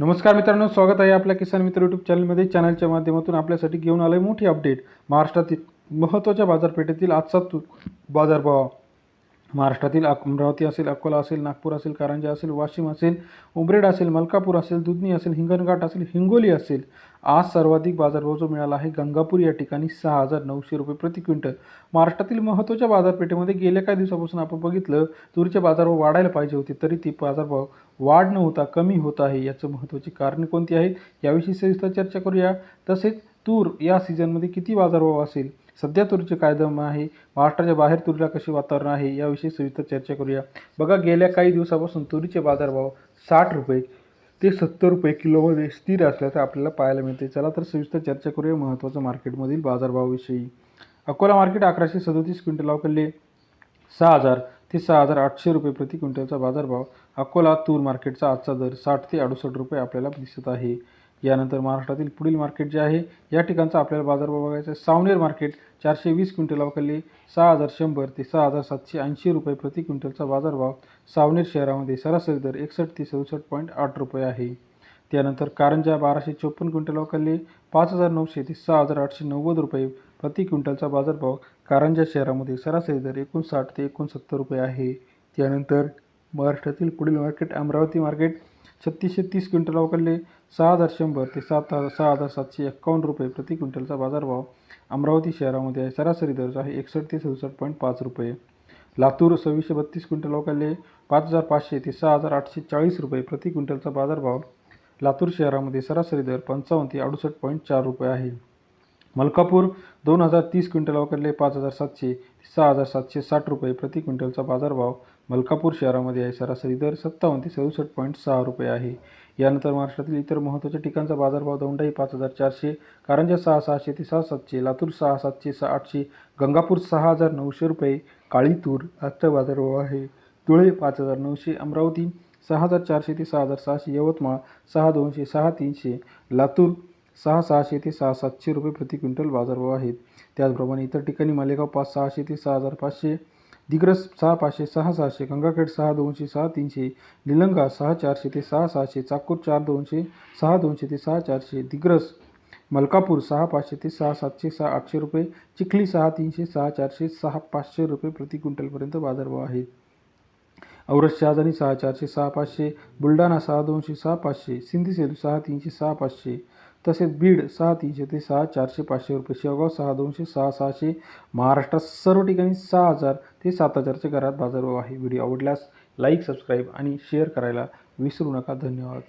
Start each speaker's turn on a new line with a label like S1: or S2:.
S1: नमस्कार मित्रांनो स्वागत आहे आपल्या किसान मित्र यूट्यूब चॅनलमध्ये चॅनलच्या माध्यमातून आपल्यासाठी घेऊन आलं आहे मोठी अपडेट महाराष्ट्रातील महत्त्वाच्या बाजारपेठेतील आजचा तु बाजारभाव. महाराष्ट्रातील अक- अमरावती असेल अकोला असेल नागपूर असेल कारंजा असेल वाशिम असेल उमरेड असेल मलकापूर असेल दुधनी असेल हिंगणघाट असेल हिंगोली असेल आज सर्वाधिक बाजारभाव जो मिळाला आहे गंगापूर या ठिकाणी सहा हजार नऊशे रुपये प्रति क्विंटल. महाराष्ट्रातील महत्त्वाच्या बाजारपेठेमध्ये गेल्या काही दिवसापासून आपण बघितलं तुरीचे बाजारभाव वाढायला पाहिजे होते तरी ती बाजारभाव वाढ न होता कमी होत आहे याचं महत्त्वाची कारणे कोणती आहेत? याविषयी सविस्तर चर्चा करूया. तसेच तूर या सीझनमध्ये किती बाजारभाव असेल? सध्या तुरीचे काय दम आहे. महाराष्ट्राच्या बाहेर तुरीला कसे वातावरण आहे याविषयी सविस्तर चर्चा करूया. बघा गेल्या काही दिवसापासून तुरीचे बाजारभाव साठ रुपये ते सत्तर रुपये किलोमध्ये स्थिर असल्याचं आपल्याला पाहायला मिळते चला तर सविस्तर चर्चा करूया महत्त्वाचं मार्केटमधील बाजारभावाविषयी. अकोला मार्केट अकराशे सदोतीस क्विंटल अवकलले सहा हजार ते सहा हजार आठशे रुपये प्रति क्विंटलचा बाजारभाव. अकोला तूर मार्केटचा आजचा दर साठ ते अडुसष्ट रुपये आपल्याला दिसत आहे. यानंतर महाराष्ट्रातील पुढील मार्केट जे आहे या ठिकाणचा आपल्याला बाजारभाव बघायचा आहे. सावनेर मार्केट चारशे वीस क्विंटल अवकलले सहा हजार शंभर ते सहा हजार सातशे ऐंशी रुपये प्रति क्विंटलचा बाजारभाव सावनेर शहरामध्ये सरासरी दर एकसष्ट ते सदुसष्ट पॉईंट आठ रुपये आहे. त्यानंतर कारंजा बाराशे चोपन्न क्विंटल अवकलले पाच हजार नऊशे ते सहा हजार आठशे नव्वद रुपये प्रति क्विंटलचा बाजारभाव कारंजा शहरामध्ये सरासरी दर एकोणसाठ ते एकोणसत्तर रुपये आहे. त्यानंतर महाराष्ट्रातील पुढील मार्केट अमरावती मार्केट छत्तीसशे तीस क्विंटल अवकलले सहा हजार शंभर ते सात हजार सहा हजार सातशे एक्कावन्न रुपये प्रति क्विंटलचा बाजारभाव अमरावती शहरामध्ये आहे. सरासरी दर जो आहे एकसष्ट ते सदुसष्ट पॉईंट पाच रुपये. लातूर सव्वीसशे बत्तीस क्विंटल अवकलले पाच हजार पाचशे ते सहा हजार आठशे चाळीस रुपये प्रति क्विंटलचा बाजारभाव लातूर शहरामध्ये सरासरी दर पंचावन्न ते अडुसष्ट पॉईंट चार रुपये आहे. मलकापूर दोन हजार तीस क्विंटल वाकडले पाच हजार सातशे सहा हजार सातशे साठ रुपये प्रति क्विंटलचा बाजारभाव मलकापूर शहरामध्ये आहे. सरासरी दर सत्तावन्न ते सदुसष्ट पॉईंट सहा रुपये आहे. यानंतर महाराष्ट्रातील इतर महत्त्वाच्या ठिकाणचा बाजारभाव दौंडाई पाच हजार चारशे कारंजा सहा सहाशे ते सहा सातशे लातूर सहा सातशे सहा आठशे गंगापूर सहा हजार नऊशे रुपये काळीतूर आजचा बाजारभाव आहे. धुळे पाच हजार नऊशे अमरावती सहा हजार चारशे ते सहा हजार सहाशे यवतमाळ सहा दोनशे सहा तीनशे लातूर सहा सहाशे ते सहा सातशे रुपये प्रति क्विंटल बाजारभाव आहेत. त्याचप्रमाणे इतर ठिकाणी मालेगाव पाच सहाशे ते सहा हजार पाचशे दिग्रस सहा पाचशे सहा सहाशे गंगाखेड सहा दोनशे सहा तीनशे निलंगा सहा चारशे ते सहा सहाशे चाकूर चार दोनशे सहा दोनशे ते सहा चारशे दिग्रस मलकापूर सहा पाचशे ते सहा सातशे सहा आठशे रुपये चिखली सहा तीनशे सहा चारशे सहा पाचशे रुपये प्रति क्विंटलपर्यंत बाजारभाव आहेत. औरत शहाजानी सहा चारशे सहा पाचशे बुलढाणा सहा दोनशे सहा पाचशे सिंधी सेलू सहा तीनशे सहा पाचशे तसेच बीड सहा तीनशे ते सहा चारशे पाचशे रुपये शेवगाव सहा दोनशे सहा सहाशे महाराष्ट्रात सर्व ठिकाणी सहा हजार ते सात हजारच्या घरात बाजारभाव आहे. व्हिडिओ आवडल्यास लाईक सबस्क्राईब आणि शेअर करायला विसरू नका. धन्यवाद.